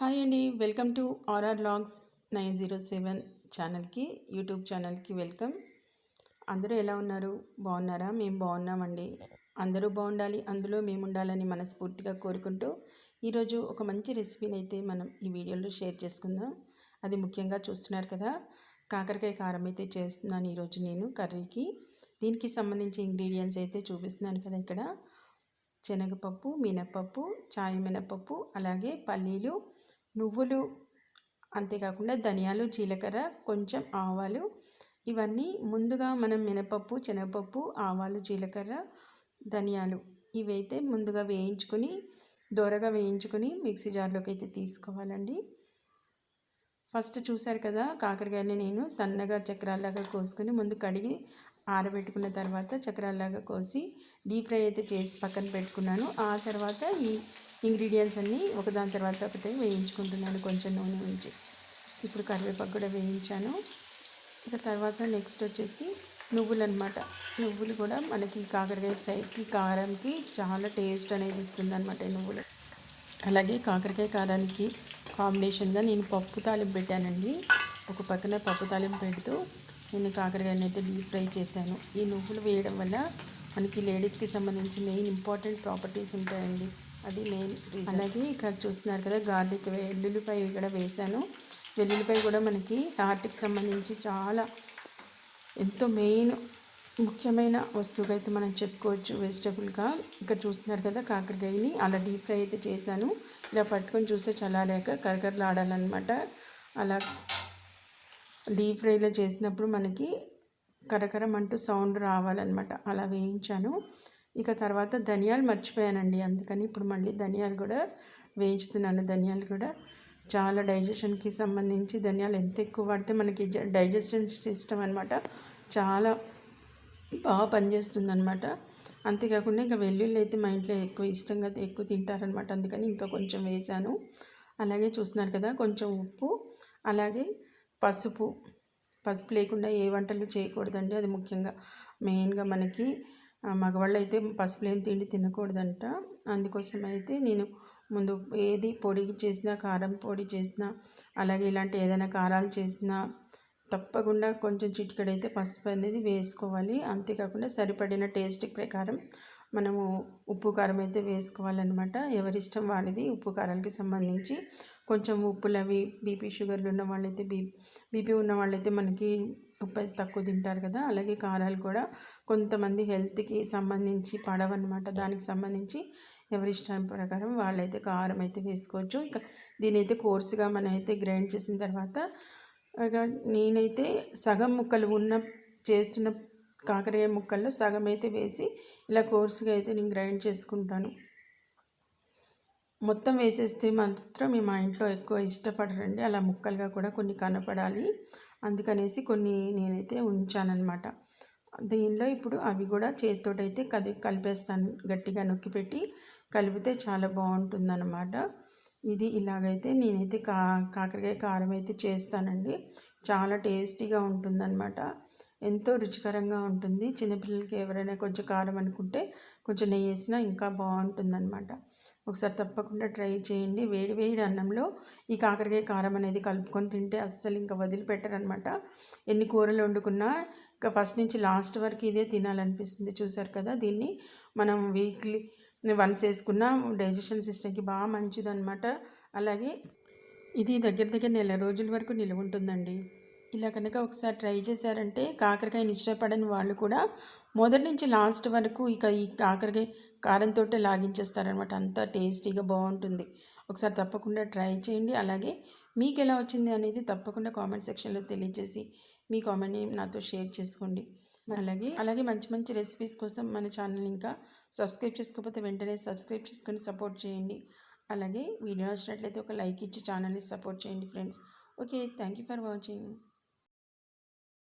Hi అండి. Welcome to RR logs nine zero seven ఛానల్కి YouTube ఛానల్కి వెల్కమ్. అందరూ ఎలా ఉన్నారు? బాగున్నారా? మేము బాగున్నామండి. అందరూ బాగుండాలి అందులో మేము ఉండాలని మనస్ఫూర్తిగా కోరుకుంటూ ఈరోజు ఒక మంచి రెసిపీని అయితే మనం ఈ వీడియోలో షేర్ చేసుకుందాం. అది ముఖ్యంగా చూస్తున్నారు కదా కాకరకాయ కారం అయితే చేస్తున్నాను ఈరోజు నేను కర్రీకి. దీనికి సంబంధించి ఇంగ్రీడియంట్స్ అయితే చూపిస్తున్నాను కదా ఇక్కడ. శనగపప్పు మినప్పప్పు ఛాయ్ మినప్పప్పు అలాగే పల్లీలు నువ్వులు అంతేకాకుండా ధనియాలు జీలకర్ర కొంచెం ఆవాలు. ఇవన్నీ ముందుగా మనం మినపప్పు శనగపప్పు ఆవాలు జీలకర్ర ధనియాలు ఇవైతే ముందుగా వేయించుకొని దోరగా వేయించుకొని మిక్సీ జార్లోకి అయితే తీసుకోవాలండి. ఫస్ట్ చూశారు కదా కాకరకాయని నేను సన్నగా చక్రాల్లాగా కోసుకొని ముందు కడిగి ఆరబెట్టుకున్న తర్వాత చక్రాల్లాగా కోసి డీప్ ఫ్రై అయితే చేసి పక్కన పెట్టుకున్నాను. ఆ తర్వాత ఈ ఇంగ్రీడియంట్స్ అన్నీ ఒకదాని తర్వాత ఒకటే వేయించుకుంటున్నాను కొంచెం నూనె ఉంచి ఇప్పుడు కరివేపాకు కూడా వేయించాను. ఇక తర్వాత నెక్స్ట్ వచ్చేసి నువ్వులు అనమాట నువ్వులు కూడా మనకి కాకరకాయ ఫ్రైకి కారంకి చాలా టేస్ట్ అనేది ఇస్తుంది అనమాట నువ్వులు. అలాగే కాకరకాయ కారానికి కాంబినేషన్గా నేను పప్పు తాలింపు పెట్టానండి. ఒక పక్కన పప్పు తాలింపు పెడుతూ నేను కాకరకాయని అయితే డీప్ ఫ్రై చేశాను. ఈ నువ్వులు వేయడం వల్ల మనకి లేడీస్కి సంబంధించి మెయిన్ ఇంపార్టెంట్ ప్రాపర్టీస్ ఉంటాయండి. అది మెయిన్ అలాగే ఇక్కడ చూస్తున్నారు కదా గార్లిక్ వెల్లుల్లిపాయ ఇక్కడ వేశాను. వెల్లుల్లిపాయ కూడా మనకి హార్ట్కి సంబంధించి చాలా ఎంతో మెయిన్ ముఖ్యమైన వస్తువుగా అయితే మనం చెప్పుకోవచ్చు వెజిటబుల్గా ఇక్కడ చూస్తున్నారు కదా కాకరకాయని అలా డీప్ ఫ్రై అయితే చేశాను. ఇలా పట్టుకొని చూస్తే చల్లారాక కరకరలాడాలన్నమాట. అలా డీప్ ఫ్రైలో చేసినప్పుడు మనకి కరకరం అంటూ సౌండ్ రావాలన్నమాట. అలా వేయించాను. ఇక తర్వాత ధనియాలు మర్చిపోయానండి. అందుకని ఇప్పుడు మళ్ళీ ధనియాలు కూడా వేయించుతున్నాను. ధనియాలు కూడా చాలా డైజెషన్కి సంబంధించి ధనియాలు ఎంత ఎక్కువ వాడితే మనకి డైజెషన్ సిస్టమ్ అనమాట చాలా బాగా పనిచేస్తుంది అనమాట అంతేకాకుండా ఇంకా వెల్లుల్లి అయితే మా ఇంట్లో ఎక్కువ ఇష్టంగా ఎక్కువ తింటారనమాట అందుకని ఇంకా కొంచెం వేసాను. అలాగే చూస్తున్నారు కదా కొంచెం ఉప్పు అలాగే పసుపు. పసుపు లేకుండా ఏ వంటలు చేయకూడదండి. అది ముఖ్యంగా మెయిన్గా మనకి మగవాళ్ళు అయితే పసుపు లేని తిండి తినకూడదంట. అందుకోసం అయితే నేను ముందు ఏది పొడి చేసినా కారం పొడి చేసినా అలాగే ఇలాంటి ఏదైనా కారాలు చేసినా తప్పకుండా కొంచెం చిటికెడైతే పసుపు అనేది వేసుకోవాలి. అంతేకాకుండా సరిపడిన టేస్ట్ ప్రకారం మనము ఉప్పు కారం అయితే వేసుకోవాలన్నమాట. ఎవరిష్టం వాడిది ఉప్పు కారాలకి సంబంధించి. కొంచెం ఉప్పులు అవి బీపీ షుగర్లు ఉన్న వాళ్ళైతే బీ బీపీ ఉన్న వాళ్ళైతే మనకి ఉప్పు తక్కువ తింటారు కదా. అలాగే కారాలు కూడా కొంతమంది హెల్త్కి సంబంధించి పడవన్నమాట. దానికి సంబంధించి ఎవరి ఇష్టం ప్రకారం వాళ్ళైతే కారం అయితే వేసుకోవచ్చు. ఇక దీనైతే కోర్సుగా మనం అయితే గ్రైండ్ చేసిన తర్వాత నేనైతే సగం ముక్కలు ఉన్న చేస్తున్న కాకరకాయ ముక్కల్లో సగం అయితే వేసి ఇలా కోర్సుగా అయితే నేను గ్రైండ్ చేసుకుంటాను. మొత్తం వేసేస్తే మాత్రం మీ మా ఇంట్లో ఎక్కువ ఇష్టపడరండి. అలా ముక్కలుగా కూడా కొన్ని కనపడాలి. అందుకనేసి కొన్ని నేనైతే ఉంచానన్నమాట. దీనిలో ఇప్పుడు అవి కూడా చేతితోటైతే కది కలిపేస్తాను. గట్టిగా నొక్కి పెట్టి కలిపితే చాలా బాగుంటుందన్నమాట. ఇది ఇలాగైతే నేనైతే కా కాకరకాయ కారం అయితే చేస్తానండి. చాలా టేస్టీగా ఉంటుందన్నమాట. ఎంతో రుచికరంగా ఉంటుంది. చిన్నపిల్లలకి ఎవరైనా కొంచెం కారం అనుకుంటే కొంచెం నెయ్యి వేసినా ఇంకా బాగుంటుందన్నమాట. ఒకసారి తప్పకుండా ట్రై చేయండి. వేడి వేడి అన్నంలో ఈ కాకరకాయ కారం అనేది కలుపుకొని తింటే అస్సలు ఇంకా వదిలిపెట్టరనమాట ఎన్ని కూరలు వండుకున్నా ఇంకా ఫస్ట్ నుంచి లాస్ట్ వరకు ఇదే తినాలనిపిస్తుంది. చూసారు కదా దీన్ని మనం వీక్లీ వన్స్ వేసుకున్న డైజెషన్ సిస్టమ్కి బాగా మంచిదన్నమాట. అలాగే ఇది దగ్గర దగ్గర నెల రోజుల వరకు నిలువ ఉంటుందండి. ఇలా కనుక ఒకసారి ట్రై చేశారంటే కాకరకాయని ఇష్టపడని వాళ్ళు కూడా మొదటి నుంచి లాస్ట్ వరకు ఇక ఈ కాకరకాయ కారంతో లాగించేస్తారనమాట అంత టేస్టీగా బాగుంటుంది. ఒకసారి తప్పకుండా ట్రై చేయండి. అలాగే మీకు ఎలా వచ్చింది అనేది తప్పకుండా కామెంట్ సెక్షన్లో తెలియజేసి మీ కామెంట్ని నాతో షేర్ చేసుకోండి. అలాగే అలాగే మంచి మంచి రెసిపీస్ కోసం మన ఛానల్ ఇంకా సబ్స్క్రైబ్ చేసుకోకపోతే వెంటనే సబ్స్క్రైబ్ చేసుకొని సపోర్ట్ చేయండి. అలాగే వీడియో నచ్చినట్లయితే ఒక లైక్ ఇచ్చి ఛానల్ని సపోర్ట్ చేయండి friends. Okay thank you for watching.